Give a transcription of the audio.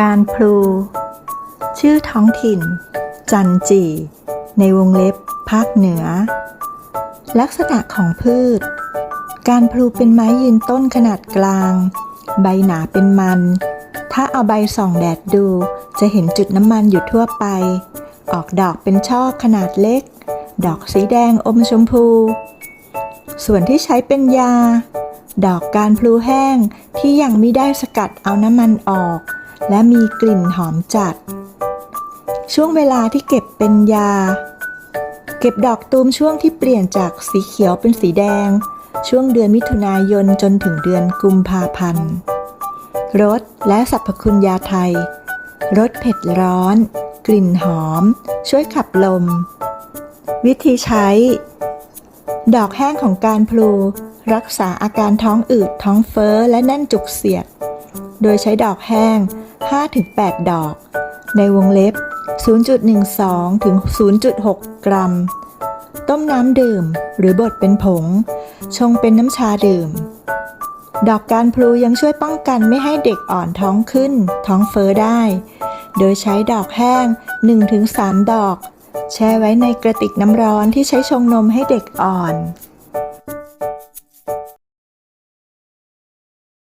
การพลู ชื่อท้องถิ่น จันจี ในวงเล็บภาคเหนือ ลักษณะของพืช การพลูเป็นไม้ยืนต้นขนาดกลาง ใบหนาเป็นมัน ถ้าเอาใบส่องแดดดู จะเห็นจุดน้ำมันอยู่ทั่วไป ออกดอกเป็นช่อขนาดเล็ก ดอกสีแดงอมชมพู ส่วนที่ใช้เป็นยา ดอกการพลูแห้งที่ยังไม่ได้สกัดเอาน้ำมันออก และมีกลิ่นหอมจัด ช่วงเวลาที่เก็บเป็นยา เก็บดอกตูมช่วงที่เปลี่ยนจากสีเขียวเป็นสีแดง ช่วงเดือนมิถุนายนจนถึงเดือนกุมภาพันธ์รสและสรรพคุณยาไทย รสเผ็ดร้อน กลิ่นหอม ช่วยขับลม วิธีใช้ ดอกแห้งของการพลู รักษาอาการท้องอืดท้องเฟ้อและแน่นจุกเสียด โดยใช้ดอกแห้ง 5-8 ดอก ในวงเล็บ 0.12 ถึง 0.6 กรัม ต้มน้ำดื่ม หรือบดเป็นผง ชงเป็นน้ำชาดื่ม ดอกการพลูยังช่วยป้องกันไม่ให้เด็กอ่อนท้องขึ้น ท้องเฟ้อได้ โดยใช้ดอกแห้ง 1-3 ดอก แช่ไว้ในกระติกน้ำร้อนที่ใช้ชงนมให้เด็กอ่อน